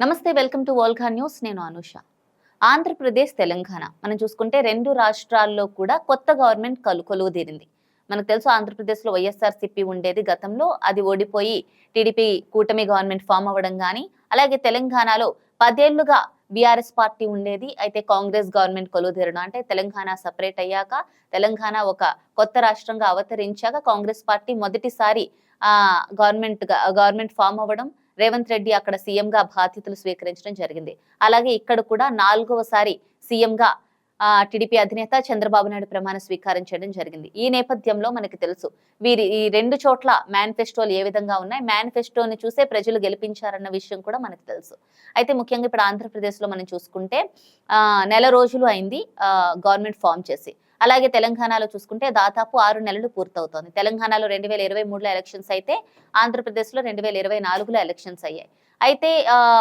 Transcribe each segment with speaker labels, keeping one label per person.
Speaker 1: నమస్తే welcome to Volga news. నేను అనుష. ఆంధ్రప్రదేశ్ తెలంగాణ. మనం చూసుకుంటే రెండు రాష్ట్రాల్లో కూడా కొత్త గవర్నమెంట్ కలు కొలువు తీరింది. మనకు తెలుసు ఆంధ్రప్రదేశ్లో వైఎస్ఆర్సీపీ ఉండేది గతంలో. అది ఓడిపోయి టీడీపీ కూటమి గవర్నమెంట్ ఫామ్ అవ్వడం కానీ అలాగే తెలంగాణలో పదేళ్ళుగా బీఆర్ఎస్ పార్టీ ఉండేది. అయితే కాంగ్రెస్ గవర్నమెంట్ కొలువు తీరడం అంటే తెలంగాణ సపరేట్ అయ్యాక తెలంగాణ ఒక కొత్త రాష్ట్రంగా అవతరించాక కాంగ్రెస్ పార్టీ మొదటిసారి గవర్నమెంట్ గవర్నమెంట్ ఫామ్ అవ్వడం రేవంత్ రెడ్డి అక్కడ సీఎంగా బాధ్యతలు స్వీకరించడం జరిగింది. అలాగే ఇక్కడ కూడా నాలుగవసారి సీఎంగా టీడీపీ అధినేత చంద్రబాబు నాయుడు ప్రమాణ స్వీకారం చేయడం జరిగింది. ఈ నేపథ్యంలో మనకి తెలుసు వీరి ఈ రెండు చోట్ల మేనిఫెస్టోలు ఏ విధంగా ఉన్నాయి మేనిఫెస్టోని చూసే ప్రజలు గెలిపించారన్న విషయం కూడా మనకు తెలుసు. అయితే ముఖ్యంగా ఇప్పుడు ఆంధ్రప్రదేశ్లో మనం చూసుకుంటే నెల రోజులు అయింది గవర్నమెంట్ ఫామ్ చేసి. అలాగే తెలంగాణలో చూసుకుంటే దాదాపు ఆరు నెలలు పూర్తవుతోంది. తెలంగాణలో రెండు వేల ఇరవై మూడులో ఎలక్షన్స్ అయితే ఆంధ్రప్రదేశ్లో రెండు వేల ఇరవై నాలుగులో ఎలక్షన్స్ అయ్యాయి. అయితే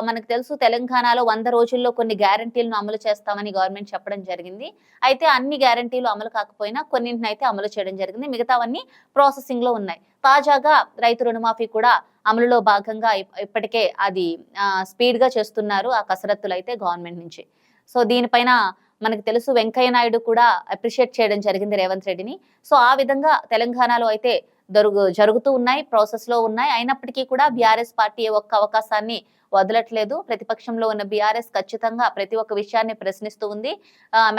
Speaker 1: మనకు తెలుసు తెలంగాణలో వంద రోజుల్లో కొన్ని గ్యారంటీలను అమలు చేస్తామని గవర్నమెంట్ చెప్పడం జరిగింది. అయితే అన్ని గ్యారంటీలు అమలు కాకపోయినా కొన్నింటిని అయితే అమలు చేయడం జరిగింది. మిగతావన్నీ ప్రాసెసింగ్లో ఉన్నాయి. తాజాగా రైతు రుణమాఫీ కూడా అమలులో భాగంగా ఇప్పటికే అది స్పీడ్గా చేస్తున్నారు ఆ కసరత్తులు అయితే గవర్నమెంట్ నుంచి. సో దీనిపైన మనకు తెలుసు వెంకయ్య నాయుడు కూడా అప్రిషియేట్ చేయడం జరిగింది రేవంత్ రెడ్డిని. సో ఆ విధంగా తెలంగాణలో అయితే జరుగు జరుగుతూ ఉన్నాయి ప్రాసెస్లో ఉన్నాయి. అయినప్పటికీ కూడా బీఆర్ఎస్ పార్టీ ఒక్క అవకాశాన్ని వదలట్లేదు. ప్రతిపక్షంలో ఉన్న బీఆర్ఎస్ ఖచ్చితంగా ప్రతి ఒక్క విషయాన్ని ప్రశ్నిస్తూ ఉంది.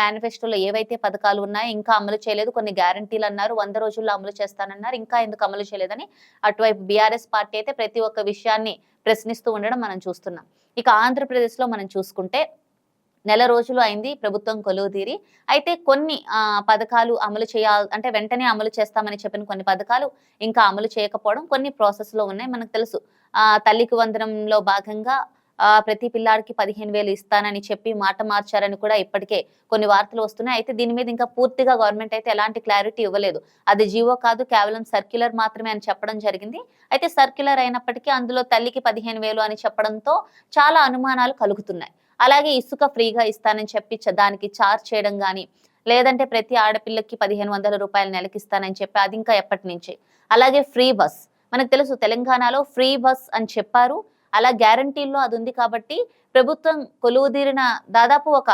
Speaker 1: మేనిఫెస్టోలో ఏవైతే పథకాలు ఉన్నాయో ఇంకా అమలు చేయలేదు. కొన్ని గ్యారంటీలు అన్నారు. వంద రోజుల్లో అమలు చేస్తానన్నారు. ఇంకా ఎందుకు అమలు చేయలేదని అటువైపు బీఆర్ఎస్ పార్టీ అయితే ప్రతి ఒక్క విషయాన్ని ప్రశ్నిస్తూ ఉండడం మనం చూస్తున్నాం. ఇక ఆంధ్రప్రదేశ్లో మనం చూసుకుంటే నెల రోజులు అయింది ప్రభుత్వం కొలువు తీరి. అయితే కొన్ని పథకాలు అమలు చేయాలి అంటే వెంటనే అమలు చేస్తామని చెప్పిన కొన్ని పథకాలు ఇంకా అమలు చేయకపోవడం కొన్ని ప్రాసెస్లో ఉన్నాయి మనకు తెలుసు. ఆ తల్లికి వందనంలో భాగంగా ప్రతి పిల్లాడికి పదిహేను వేలు ఇస్తానని చెప్పి మాట మార్చారని కూడా ఇప్పటికే కొన్ని వార్తలు వస్తున్నాయి. అయితే దీని మీద ఇంకా పూర్తిగా గవర్నమెంట్ అయితే ఎలాంటి క్లారిటీ ఇవ్వలేదు. అది జీవో కాదు కేవలం సర్క్యులర్ మాత్రమే అని చెప్పడం జరిగింది. అయితే సర్క్యులర్ అయినప్పటికీ అందులో తల్లికి పదిహేను వేలు అని చెప్పడంతో చాలా అనుమానాలు కలుగుతున్నాయి. అలాగే ఇసుక ఫ్రీగా ఇస్తానని చెప్పి దానికి చార్జ్ చేయడం కానీ లేదంటే ప్రతి ఆడపిల్లకి పదిహేను వందల రూపాయలు నెలకిస్తానని చెప్పి అది ఇంకా ఎప్పటి నుంచి. అలాగే ఫ్రీ బస్. మనకు తెలుసు తెలంగాణలో ఫ్రీ బస్ అని చెప్పారు. అలా గ్యారంటీల్లో అది ఉంది కాబట్టి ప్రభుత్వం కొలువుదీరిన దాదాపు ఒక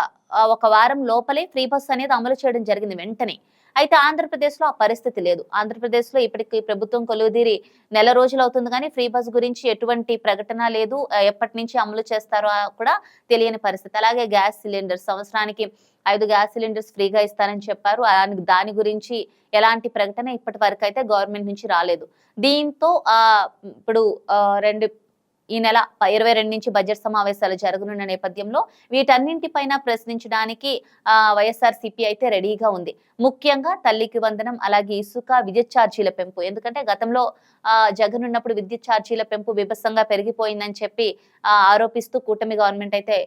Speaker 1: ఒక వారం లోపలే ఫ్రీ బస్ అనేది అమలు చేయడం జరిగింది వెంటనే. అయితే ఆంధ్రప్రదేశ్లో ఆ పరిస్థితి లేదు. ఆంధ్రప్రదేశ్లో ఇప్పటికి ప్రభుత్వం కొలువుదీరి నెల రోజులు అవుతుంది కానీ ఫ్రీ బస్ గురించి ఎటువంటి ప్రకటన లేదు. ఎప్పటి నుంచి అమలు చేస్తారో కూడా తెలియని పరిస్థితి. అలాగే గ్యాస్ సిలిండర్ సంవత్సరానికి ఐదు గ్యాస్ సిలిండర్స్ ఫ్రీగా ఇస్తారని చెప్పారు. దాని గురించి ఎలాంటి ప్రకటన ఇప్పటి వరకు అయితే గవర్నమెంట్ నుంచి రాలేదు. దీంతో ఆ ఇప్పుడు రెండు ఈ నెల ఇరవై రెండు నుంచి బడ్జెట్ సమావేశాలు జరగనున్న నేపథ్యంలో వీటన్నింటిపైన ప్రశ్నించడానికి ఆ వైఎస్ఆర్ సిపి అయితే రెడీగా ఉంది. ముఖ్యంగా తల్లికి వందనం అలాగే ఇసుక విద్యుత్ ఛార్జీల పెంపు. ఎందుకంటే గతంలో ఆ జగన్ ఉన్నప్పుడు విద్యుత్ ఛార్జీల పెంపు విభత్సంగా పెరిగిపోయిందని చెప్పి ఆ, ఆరోపిస్తూ కూటమి గవర్నమెంట్ అయితే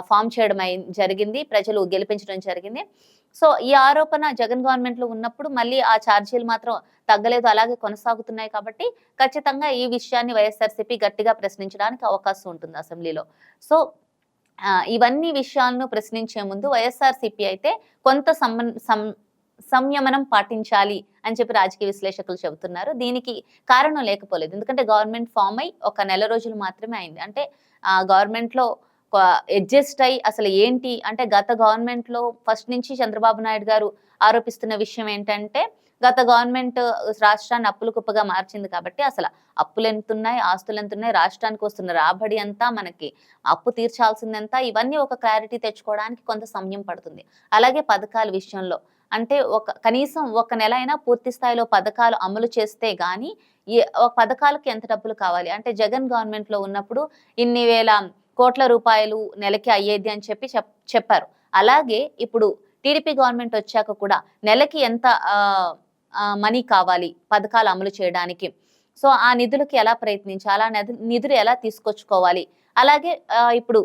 Speaker 1: ఫామ్ చేయడం జరిగింది ప్రజలు గెలిపించడం జరిగింది. సో ఈ ఆరోపణ జగన్ గవర్నమెంట్లో ఉన్నప్పుడు మళ్ళీ ఆ ఛార్జీలు మాత్రం తగ్గలేదు అలాగే కొనసాగుతున్నాయి కాబట్టి ఖచ్చితంగా ఈ విషయాన్ని వైఎస్ఆర్సీపీ గట్టిగా ప్రశ్నించడానికి అవకాశం ఉంటుంది అసెంబ్లీలో. సో ఇవన్నీ విషయాలను ప్రశ్నించే ముందు వైఎస్ఆర్సీపీ అయితే కొంత సం- సంయమనం పాటించాలి అని చెప్పి రాజకీయ విశ్లేషకులు చెబుతున్నారు. దీనికి కారణం లేకపోలేదు. ఎందుకంటే గవర్నమెంట్ ఫామ్ అయి ఒక నెల రోజులు మాత్రమే అయింది. అంటే గవర్నమెంట్లో అడ్జస్ట్ అయ్యి అసలు ఏంటి? అంటే గత గవర్నమెంట్లో ఫస్ట్ నుంచి చంద్రబాబు నాయుడు గారు ఆరోపిస్తున్న విషయం ఏంటంటే గత గవర్నమెంట్ రాష్ట్రాన్ని అప్పులు కుప్పగా మార్చింది కాబట్టి అసలు అప్పులు ఎంతున్నాయి ఆస్తులు ఎంతున్నాయి రాష్ట్రానికి వస్తున్న రాబడి అంతా మనకి అప్పు తీర్చాల్సిందంతా ఇవన్నీ ఒక క్లారిటీ తెచ్చుకోవడానికి కొంత సమయం పడుతుంది. అలాగే పథకాల విషయంలో అంటే ఒక కనీసం ఒక నెల అయినా పూర్తి స్థాయిలో పథకాలు అమలు చేస్తే కానీ ఏ ఒక పథకాలకు ఎంత డబ్బులు కావాలి? అంటే జగన్ గవర్నమెంట్లో ఉన్నప్పుడు ఇన్ని వేల కోట్ల రూపాయలు నెలకి అయ్యేది అని చెప్పి చెప్ చెప్పారు. అలాగే ఇప్పుడు టీడీపీ గవర్నమెంట్ వచ్చాక కూడా నెలకి ఎంత మనీ కావాలి పథకాలు అమలు చేయడానికి? సో ఆ నిధులకి ఎలా ప్రయత్నించాలి? ఆ నిధులు ఎలా తీసుకొచ్చుకోవాలి? అలాగే ఇప్పుడు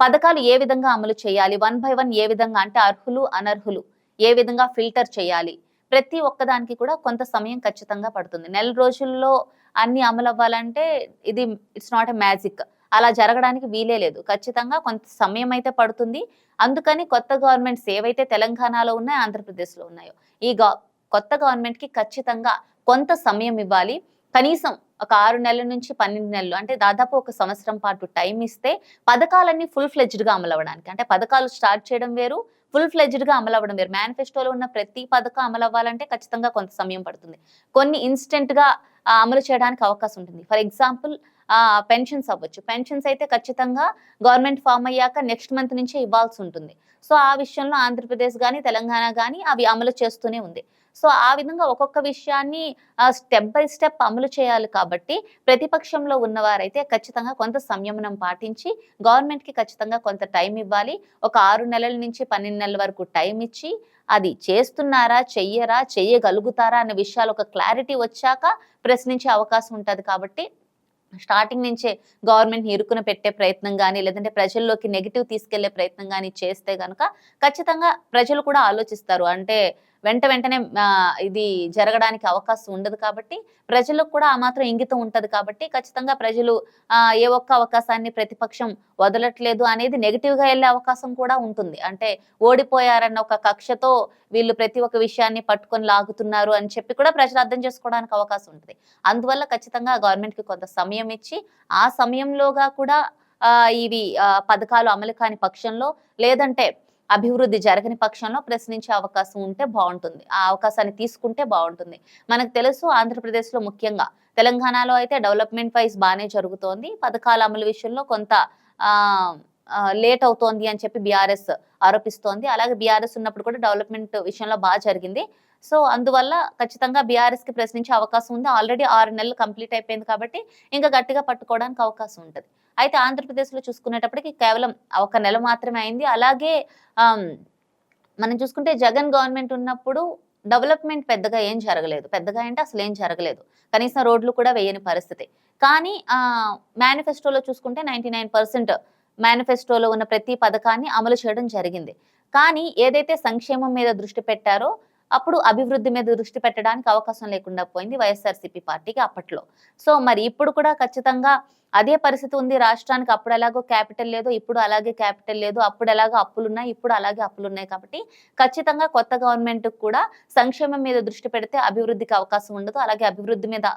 Speaker 1: పథకాలు ఏ విధంగా అమలు చేయాలి? వన్ బై వన్ ఏ విధంగా అంటే అర్హులు అనర్హులు ఏ విధంగా ఫిల్టర్ చేయాలి? ప్రతి ఒక్కదానికి కూడా కొంత సమయం ఖచ్చితంగా పడుతుంది. నెల రోజుల్లో అన్ని అమలు అవ్వాలంటే ఇది ఇట్స్ నాట్ ఎ మ్యాజిక్ అలా జరగడానికి వీలే లేదు. ఖచ్చితంగా కొంత సమయం అయితే పడుతుంది. అందుకని కొత్త గవర్నమెంట్స్ ఏవైతే తెలంగాణలో ఉన్నాయో ఆంధ్రప్రదేశ్లో ఉన్నాయో ఈ కొత్త గవర్నమెంట్కి ఖచ్చితంగా కొంత సమయం ఇవ్వాలి. కనీసం ఒక ఆరు నెలల నుంచి పన్నెండు నెలలు అంటే దాదాపు ఒక సంవత్సరం పాటు టైం ఇస్తే పథకాలన్నీ ఫుల్ ఫ్లెజ్డ్గా అమలు అవ్వడానికి అంటే పథకాలు స్టార్ట్ చేయడం వేరు ఫుల్ ఫ్లెజ్డ్గా అమలు అవ్వడం వేరు. మేనిఫెస్టోలో ఉన్న ప్రతి పథకం అమలు అవ్వాలంటే ఖచ్చితంగా కొంత సమయం పడుతుంది. కొన్ని ఇన్స్టెంట్గా అమలు చేయడానికి అవకాశం ఉంటుంది. ఫర్ ఎగ్జాంపుల్ పెన్షన్స్ అవ్వచ్చు. పెన్షన్స్ అయితే ఖచ్చితంగా గవర్నమెంట్ ఫామ్ అయ్యాక నెక్స్ట్ మంత్ నుంచే ఇవ్వాల్సి ఉంటుంది. సో ఆ విషయంలో ఆంధ్రప్రదేశ్ కానీ తెలంగాణ కానీ అవి అమలు చేస్తూనే ఉంది. సో ఆ విధంగా ఒక్కొక్క విషయాన్ని స్టెప్ బై స్టెప్ అమలు చేయాలి కాబట్టి ప్రతిపక్షంలో ఉన్నవారైతే ఖచ్చితంగా కొంత సంయమనం పాటించి గవర్నమెంట్కి ఖచ్చితంగా కొంత టైం ఇవ్వాలి. ఒక ఆరు నెలల నుంచి పన్నెండు నెలల వరకు టైం ఇచ్చి అది చేస్తున్నారా చెయ్యరా చెయ్యగలుగుతారా అనే విషయాలు ఒక క్లారిటీ వచ్చాక ప్రశ్నించే అవకాశం ఉంటుంది కాబట్టి స్టార్టింగ్ నుంచే గవర్నమెంట్ ఇరుకున పెట్టే ప్రయత్నం కానీ లేదంటే ప్రజల్లోకి నెగిటివ్ తీసుకెళ్ళే ప్రయత్నం కానీ చేస్తే కనుక ఖచ్చితంగా ప్రజలు కూడా ఆలోచిస్తారు. అంటే వెంట వెంటనే ఇది జరగడానికి అవకాశం ఉండదు కాబట్టి ప్రజలకు కూడా ఆ మాత్రం ఇంగితం ఉంటుంది కాబట్టి ఖచ్చితంగా ప్రజలు ఏ ఒక్క అవకాశాన్ని ప్రతిపక్షం వదలట్లేదు అనేది నెగిటివ్గా వెళ్ళే అవకాశం కూడా ఉంటుంది. అంటే ఓడిపోయారన్న ఒక కక్షతో వీళ్ళు ప్రతి ఒక్క విషయాన్ని పట్టుకొని లాగుతున్నారు అని చెప్పి కూడా ప్రజలు అర్థం చేసుకోవడానికి అవకాశం ఉంటుంది. అందువల్ల ఖచ్చితంగా గవర్నమెంట్కి కొంత సమయం ఇచ్చి ఆ సమయంలోగా కూడా ఇవి పథకాలు అమలు కాని పక్షంలో లేదంటే అభివృద్ధి జరగని పక్షంలో ప్రశ్నించే అవకాశం ఉంటే బాగుంటుంది. ఆ అవకాశాన్ని తీసుకుంటే బాగుంటుంది. మనకు తెలుసు ఆంధ్రప్రదేశ్లో ముఖ్యంగా తెలంగాణలో అయితే డెవలప్మెంట్ వైజ్ బాగానే జరుగుతోంది. పథకాల అమలు విషయంలో కొంత లేట్ అవుతోంది అని చెప్పి బీఆర్ఎస్ ఆరోపిస్తోంది. అలాగే బీఆర్ఎస్ ఉన్నప్పుడు కూడా డెవలప్మెంట్ విషయంలో బాగా జరిగింది. సో అందువల్ల ఖచ్చితంగా బీఆర్ఎస్కి ప్రశ్నించే అవకాశం ఉంది. ఆల్రెడీ ఆరు నెలలు కంప్లీట్ అయిపోయింది కాబట్టి ఇంకా గట్టిగా పట్టుకోవడానికి అవకాశం ఉంటుంది. అయితే ఆంధ్రప్రదేశ్లో చూసుకునేటప్పటికి కేవలం ఒక నెల మాత్రమే అయింది. అలాగే మనం చూసుకుంటే జగన్ గవర్నమెంట్ ఉన్నప్పుడు డెవలప్మెంట్ పెద్దగా ఏం జరగలేదు. పెద్దగా అంటే అసలు ఏం జరగలేదు. కనీసం రోడ్లు కూడా వేయని పరిస్థితి. కానీ మేనిఫెస్టోలో చూసుకుంటే నైంటీ నైన్ పర్సెంట్ మేనిఫెస్టోలో ఉన్న ప్రతి పథకాన్ని అమలు చేయడం జరిగింది. కానీ ఏదైతే సంక్షేమం మీద దృష్టి పెట్టారో అప్పుడు అభివృద్ధి మీద దృష్టి పెట్టడానికి అవకాశం లేకుండా పోయింది వైఎస్ఆర్సీపీ పార్టీకి అప్పట్లో. సో మరి ఇప్పుడు కూడా ఖచ్చితంగా అదే పరిస్థితి ఉంది. రాష్ట్రానికి అప్పుడు ఎలాగో క్యాపిటల్ లేదు ఇప్పుడు అలాగే క్యాపిటల్ లేదు అప్పుడు ఎలాగో అప్పులు ఉన్నాయి ఇప్పుడు అలాగే అప్పులు ఉన్నాయి కాబట్టి ఖచ్చితంగా కొత్త గవర్నమెంట్ కూడా సంక్షేమం మీద దృష్టి పెడితే అభివృద్ధికి అవకాశం ఉండదు. అలాగే అభివృద్ధి మీద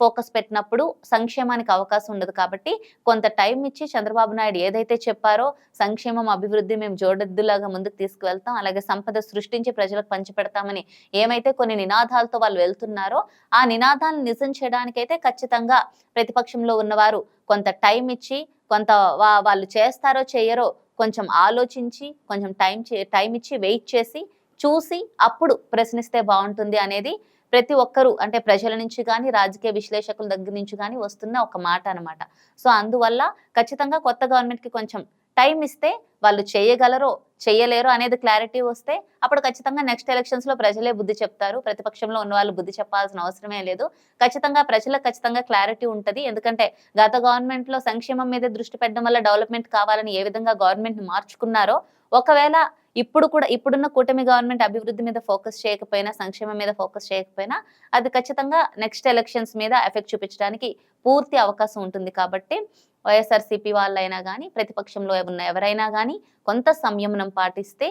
Speaker 1: ఫోకస్ పెట్టినప్పుడు సంక్షేమానికి అవకాశం ఉండదు కాబట్టి కొంత టైం ఇచ్చి చంద్రబాబు నాయుడు ఏదైతే చెప్పారో సంక్షేమం అభివృద్ధి మేము జోడెద్దులాగా ముందుకు తీసుకువెళ్తాం అలాగే సంపద సృష్టించి ప్రజలకు పంచిపెడతామని ఏమైతే కొన్ని నినాదాలతో వాళ్ళు వెళ్తున్నారో ఆ నినాదాలను నిజం చేయడానికైతే ఖచ్చితంగా ప్రతిపక్షంలో ఉన్నవారు కొంత టైం ఇచ్చి కొంత వా- వాళ్ళు చేస్తారో చేయరో కొంచెం ఆలోచించి కొంచెం టైం టైం ఇచ్చి వెయిట్ చేసి చూసి అప్పుడు ప్రశ్నిస్తే బాగుంటుంది అనేది ప్రతి ఒక్కరూ అంటే ప్రజల నుంచి కానీ రాజకీయ విశ్లేషకుల దగ్గర నుంచి కానీ వస్తున్న ఒక మాట అనమాట సో అందువల్ల ఖచ్చితంగా కొత్త గవర్నమెంట్కి కొంచెం టైం ఇస్తే వాళ్ళు చేయగలరో చేయలేరు అనేది క్లారిటీ వస్తే అప్పుడు ఖచ్చితంగా నెక్స్ట్ ఎలక్షన్స్లో ప్రజలే బుద్ధి చెప్తారు. ప్రతిపక్షంలో ఉన్న వాళ్ళు బుద్ధి చెప్పాల్సిన అవసరమే లేదు. ఖచ్చితంగా ప్రజలకు ఖచ్చితంగా క్లారిటీ ఉంటుంది. ఎందుకంటే గత గవర్నమెంట్లో సంక్షేమం మీద దృష్టి పెట్టడం వల్ల డెవలప్మెంట్ కావాలని ఏ విధంగా గవర్నమెంట్ మార్చుకున్నారో ఒకవేళ ఇప్పుడు కూడా ఇప్పుడున్న కూటమి గవర్నమెంట్ అభివృద్ధి మీద ఫోకస్ చేయకపోయినా సంక్షేమం మీద ఫోకస్ చేయకపోయినా అది ఖచ్చితంగా నెక్స్ట్ ఎలక్షన్స్ మీద ఎఫెక్ట్ చూపించడానికి పూర్తి అవకాశం ఉంటుంది. కాబట్టి వైఎస్ఆర్సీపీ వాళ్ళైనా కానీ ప్రతిపక్షంలో ఉన్న ఎవరైనా కానీ కొంత సంయమనం పాటిస్తే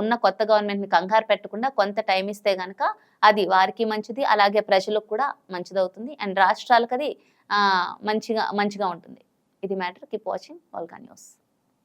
Speaker 1: ఉన్న కొత్త గవర్నమెంట్ని కంగారు పెట్టకుండా కొంత టైం ఇస్తే గనక అది వారికి మంచిది అలాగే ప్రజలకు కూడా మంచిదవుతుంది. అండ్ రాష్ట్రాలకు అది మంచిగా మంచిగా ఉంటుంది. ఇది మ్యాటర్. Keep watching. వాల్గా న్యూస్.